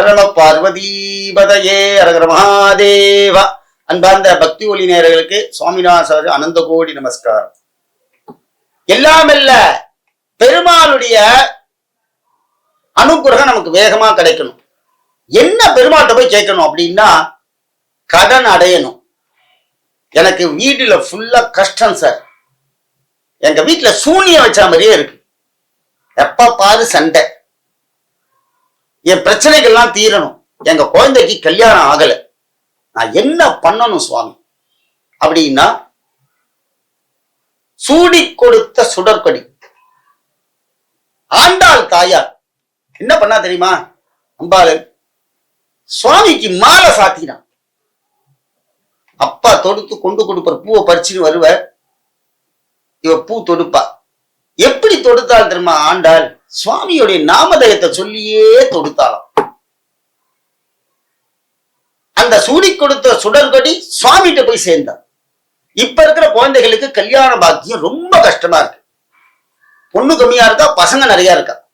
சரண பார்வதீபதையே அரகர மகாதேவா. அன்பார்ந்த பக்தி ஒளி நேயர்களுக்கு சுவாமிநாசர் அனந்த கோடி நமஸ்காரம். எல்லாமல்ல பெருமாளுடைய அனுகிரகம் நமக்கு வேகமா கிடைக்கணும். என்ன பெருமாள்கிட்ட போய் கேட்கணும் அப்படின்னா கடன் அடையணும். எனக்கு வீட்டுல ஃபுல்லா கஷ்டம் சார் எங்க வீட்டுல சூனியம் வச்ச மாதிரியே இருக்கு. எப்ப பாரு சண்டை. என் பிரச்சனைகள்லாம் தீரணும். எங்க குழந்தைக்கு கல்யாணம் ஆகல. நான் என்ன பண்ணணும் சுவாமி? அப்படின்னா சூடி கொடுத்த சுடற்கொடி. ஆண்டாள் தாயார் என்ன பண்ணா தெரியுமா? அம்பாளன் சுவாமிக்கு மாலை சாத்தினான் அப்பா தொடுத்து கொண்டு கொடுப்பார். பூவை பறிச்சுன்னு வருவ இவ பூ தொடுப்பா. எப்படி தொடுத்தால் தெரியுமா? ஆண்டாள் சுவாமியுடைய நாமதயத்தை சொல்லியே தொடுத்தாளாம். அந்த சூடி கொடுத்த சுடர்கொடி சுவாமிகிட்ட போய் சேர்ந்தான். இப்ப இருக்கிற குழந்தைகளுக்கு கல்யாண பாக்கியம் ரொம்ப கஷ்டமா இருக்கு. பொண்ணு கம்மியா இருக்கா? பசங்க நிறைய இருக்கா?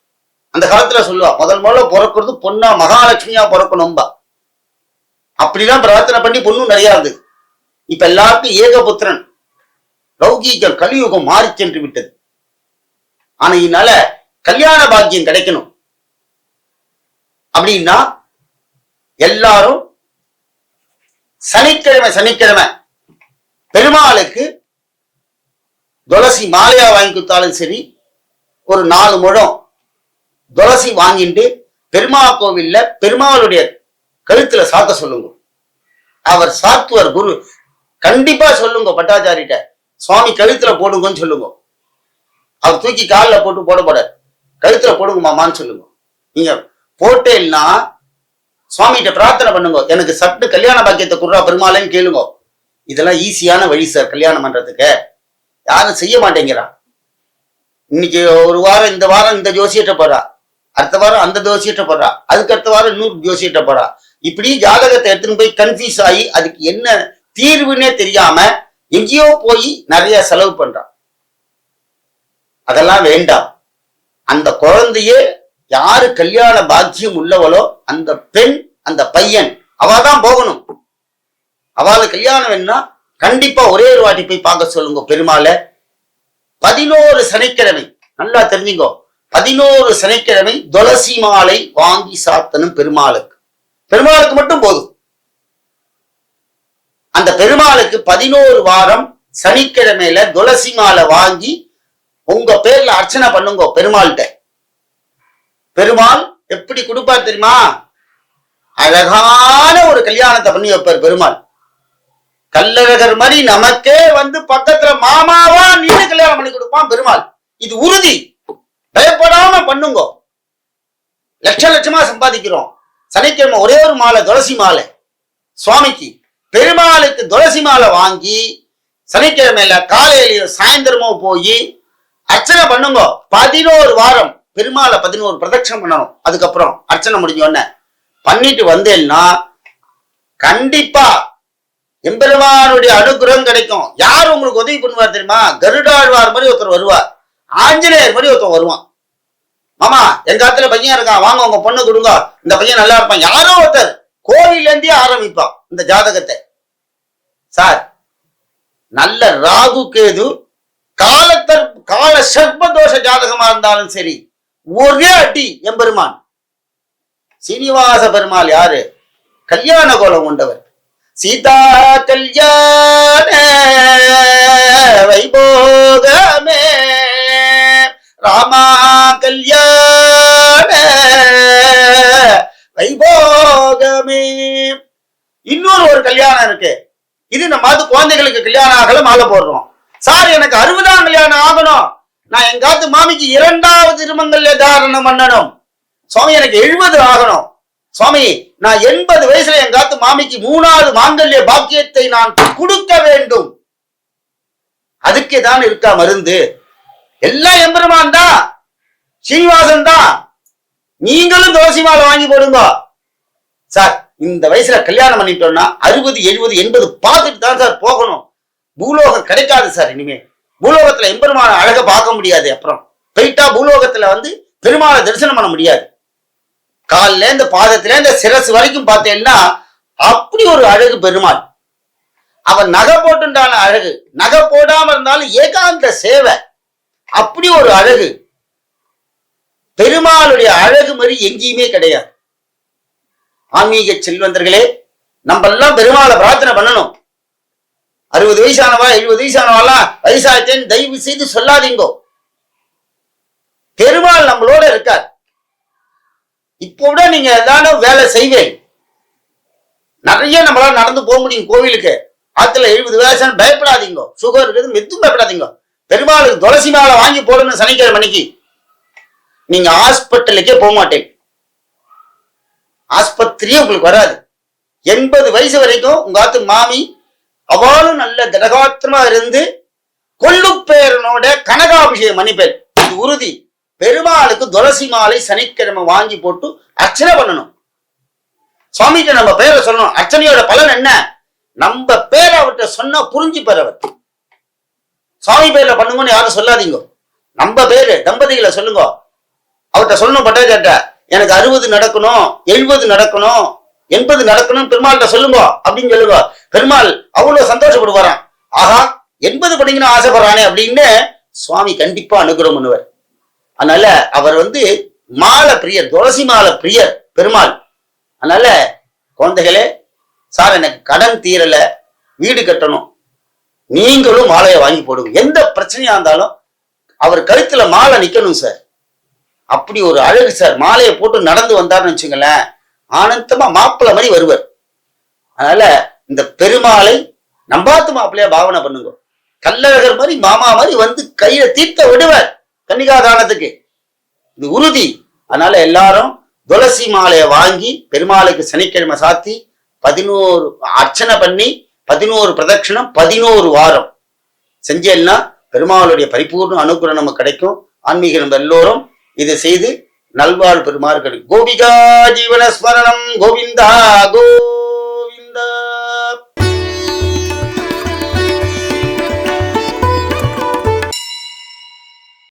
அந்த காலத்துல சொல்லுவா முதல் முதல்ல பிறக்கிறது பொண்ணா மகாலட்சுமியா பிறக்கணும்பா. அப்படிலாம் பிரார்த்தனை பண்ணி பொண்ணும் நிறைய இருந்தது. இப்ப எல்லாருக்கும் ஏகபுத்திரன் லௌகீகம் கலியுகம் மாறி சென்று விட்டது. ஆனா இதனால கல்யாண பாக்கியம் கிடைக்கணும். அப்படின்னா எல்லாரும் சனிக்கிழமை சனிக்கிழமை பெருமாளுக்கு துளசி மாலையா வாங்கி கொடுத்தாலும் சரி ஒரு நாலு முழம் துளசி வாங்கிட்டு பெருமாள் கோவில்ல பெருமாளுடைய கழுத்துல சாத்த சொல்லுங்க. அவர் சாத்துவர் குரு. கண்டிப்பா சொல்லுங்க பட்டாச்சாரிட்ட. சுவாமி கழுத்துல போடுங்கன்னு சொல்லுங்க. அவர் தூக்கி காலில் போட்டு போட கழுத்துல போடுங்க மாமான்னு சொல்லுங்க. நீங்க போட்டேன்னா சுவாமிகிட்ட பிரார்த்தனை பண்ணுங்க. எனக்கு சட்டு கல்யாண பாக்கியத்தை குடுறா பெருமாளைன்னு கேளுங்க. இதெல்லாம் ஈஸியான வழி சார் கல்யாணம் பண்றதுக்கு. யாரும் செய்ய மாட்டேங்கிறா. இன்னைக்கு ஒரு வாரம் இந்த வாரம் இந்த ஜோசியிட்ட போறா. அடுத்த வாரம் அந்த ஜோசியிட்ட போறா. அதுக்கு அடுத்த வாரம் இன்னொரு ஜோசியிட்ட போறா. இப்படி ஜாதகத்தை எடுத்துன்னு போய் கன்ஃபியூஸ் ஆகி அதுக்கு என்ன தீர்வுன்னே தெரியாம எங்கேயோ போய் நிறைய செலவு பண்றான் அதெல்லாம் வேண்டாம். அந்த குழந்தையே யாரு கல்யாண பாக்கியம் உள்ளவளோ அந்த பெண் அந்த பையன் அவ தான் போகணும். அவளுக்கு கல்யாணம் வேணா கண்டிப்பா ஒரே ஒரு வாட்டி போய் பார்க்க சொல்லுங்க பெருமாளை. பதினோரு சனிக்கிழமை நல்லா தெரிஞ்சுங்கோ. பதினோரு சனிக்கிழமை துளசி மாலை வாங்கி சாத்தனும் பெருமாளுக்கு. பெருமாளுக்கு மட்டும் போதும். அந்த பெருமாளுக்கு பதினோரு வாரம் சனிக்கிழமையில துளசி மாலை வாங்கி உங்க பேர்ல அர்ச்சனை பண்ணுங்க பெருமாள்கிட்ட. பெருமாள் எப்படி கொடுப்பார் தெரியுமா? அழகான ஒரு கல்யாணத்தை பண்ணி வைப்பார் பெருமாள். கல்லழகர் மாதிரி நமக்கே வந்து பக்கத்துல மாமாவா நீங்க கல்யாணம் பண்ணி கொடுப்பான் பெருமாள். இது உறுதி. பயப்படாம பண்ணுங்க. லட்ச லட்சமா சம்பாதிக்கிறோம். சனிக்கிழமை ஒரே ஒரு மாலை துளசி மாலை. சுவாமிக்கு பெருமாளுக்கு துளசி மாலை வாங்கி சனிக்கிழமையில காலையிலயோ சாயந்தரமோ போய் அர்ச்சனை பண்ணுங்க. பதினோரு வாரம். பெருமாளை பதினோரு பிரதட்சணம் பண்ணணும். அதுக்கப்புறம் அர்ச்சனை முடிஞ்ச உடனே பண்ணிட்டு வந்தேன்னா கண்டிப்பா எம்பெருமானுடைய அனுகிரகம் கிடைக்கும். யார் உங்களுக்கு உதவி பண்ணுவார் தெரியுமா? கருடாழ்வார் மாதிரி ஒருத்தர் வருவார். ஆஞ்சநேயர் மாதிரி ஒருத்தர் வருவான். மாமா எங்க காலத்துல பையன் இருக்கான். வாங்க உங்க பொண்ணு கொடுங்க. இந்த பையன் நல்லா இருப்பான். யாரோ ஒருத்தர் கோயில இருந்தே ஆரம்பிப்பான் இந்த ஜாதகத்தை. சார் நல்ல ராகு கேது காலத்தர் கால சர்ப்பதோஷ ஜாதகமா இருந்தாலும் சரி ஒரே அடி எம்பெருமான் சீனிவாச பெருமாள் யாரு? கல்யாண கோலம் கொண்டவர். சீதா கல்யாண வைபோகமே. ராமா கல்யாண வைபோகமே. இன்னொரு ஒரு கல்யாணம் இருக்கு. இது நம்ம அது குழந்தைகளுக்கு கல்யாணம் ஆகல மாலை போடுறோம். சார் எனக்கு அறுபதாம் கல்யாணம் ஆகணும். நான் எங்காத்து மாமிக்கு இரண்டாவது திருமங்கல்ய தாரணம் பண்ணணும். சுவாமி எனக்கு எழுபது ஆகணும். சுவாமி நான் எண்பது வயசுல எங்காத்து மாமிக்கு மூணாவது மாங்கல்ய பாக்கியத்தை நான் கொடுக்க வேண்டும். அதுக்கே தான் இருக்கா மருந்து? எல்லாம் எம்பெருமான் தான். சீனிவாசன் தான். நீங்களும் தோசி மாலை வாங்கி போடுங்க. சார் இந்த வயசுல கல்யாணம் பண்ணிட்டோம்னா அறுபது எழுபது எண்பது பார்த்துட்டு தான் சார் போகணும். பூலோகம் கிடைக்காது சார் இனிமே. பூலோகத்துல எம்பெருமான அழக பார்க்க முடியாது அப்புறம். போயிட்டா பூலோகத்துல வந்து பெருமாளை தரிசனம் பண்ண முடியாது. காலில இந்த பாதத்துல இந்த சிரசு வரைக்கும் பார்த்தேன்னா அப்படி ஒரு அழகு பெருமாள். அவன் நகை போட்டுண்டான அழகு. நகை போடாம இருந்தாலும் ஏகாந்த சேவை. அப்படி ஒரு அழகு. பெருமாளுடைய அழகு மாதிரி எங்கேயுமே கிடையாது. ஆன்மீக செல்வந்தர்களே நம்ம எல்லாம் பெருமாளை பிரார்த்தனை பண்ணணும். அறுபது வயசானவா எழுபது வயசானவாலாம் வயசாச்சேன்னு தயவு செய்து சொல்லாதீங்கோ. பெருமாள் நம்மளோட இருக்கார். இப்போ விட நீங்க ஏதான வேலை செய்வேன். நிறைய நம்மளால நடந்து போக முடியும் கோவிலுக்கு. ஆத்துல எழுபது வயசான பயப்படாதீங்க. சுகர் இருக்குது மெத்தும் பயப்படாதீங்க. பெருமாளுக்கு துளசி மாலை வாங்கி போடணும் சனிக்கிழமை மணிக்கு நீங்க ஹாஸ்பிட்டலுக்கே போக மாட்டேன். ஆஸ்பத்திரியே உங்களுக்கு வராது. எண்பது வயசு வரைக்கும் உங்க ஆத்து மாமி அவளும் நல்ல திடகாத்திரமா இருந்து கொள்ளுப்பேரனோட கனகாபிஷேகம் மணிப்பேர் இது உறுதி. பெருமாளுக்கு துளசி மாலை சனிக்கிழமை வாங்கி போட்டு அர்ச்சனை பண்ணணும். சுவாமிகிட்ட நம்ம பேரை சொல்லணும். அர்ச்சனையோட பலன் என்ன? நம்ம பேரை அவர்கிட்ட சொன்னா புரிஞ்சுப்பார் அவர் சுவாமி பேர்ல பண்ணுங்கன்னு யாரும் சொல்லாதீங்க. நம்ம பேரு தம்பதிகளை சொல்லுங்க. அவர்கிட்ட சொல்லணும் பட்டாச்சார்ட்ட எனக்கு அறுபது நடக்கணும் எழுபது நடக்கணும். எண்பது நடக்கணும். பெருமாள்கிட்ட சொல்லுங்க அப்படின்னு சொல்லுங்க. பெருமாள் அவ்வளவு சந்தோஷப்படுவாராம். ஆஹா எண்பது படிக்கணும் ஆசைப்படுறானே அப்படின்னு சுவாமி கண்டிப்பா அனுகிரகம் பண்ணுவார். அதனால அவர் வந்து மாலை பிரியர் துளசி மாலை பிரியர் பெருமாள். அதனால குழந்தைகளே சார் எனக்கு கடன் தீரல வீடு கட்டணும். நீங்களும் மாலையை வாங்கி போடுங்க. எந்த பிரச்சனையா இருந்தாலும் அவர் கழுத்துல மாலை நிக்கணும் சார். அப்படி ஒரு அழகு சார். மாலையை போட்டு நடந்து வந்தாருன்னு வச்சுங்களேன் ஆனந்தமா மாப்பிள்ள மாதிரி வருவார். அதனால இந்த பெருமாளை நம்பாத்து மாப்பிள்ளையா பாவனை பண்ணுங்க. கல்லழகர் மாதிரி மாமா மாதிரி வந்து கையில தீர்த்த விடுவார் கன்னிகாதானத்துக்கு. இது உறுதி. அதனால எல்லாரும் துளசி மாலையை வாங்கி பெருமாளுக்கு சனிக்கிழமை சாத்தி பதினோரு அர்ச்சனை பண்ணி பதினோரு பிரதட்சிணம் பதினோரு வாரம். செஞ்சேன்னா பெருமாளுடைய பரிபூர்ண அனுகிரகம் நமக்கு கிடைக்கும். ஆன்மீக நம்ம எல்லோரும் இதை செய்து நல்வாழ் பெருமாறு கிடைக்கும் கோபிகா ஜீவன ஸ்மரணம் கோவிந்தா கோ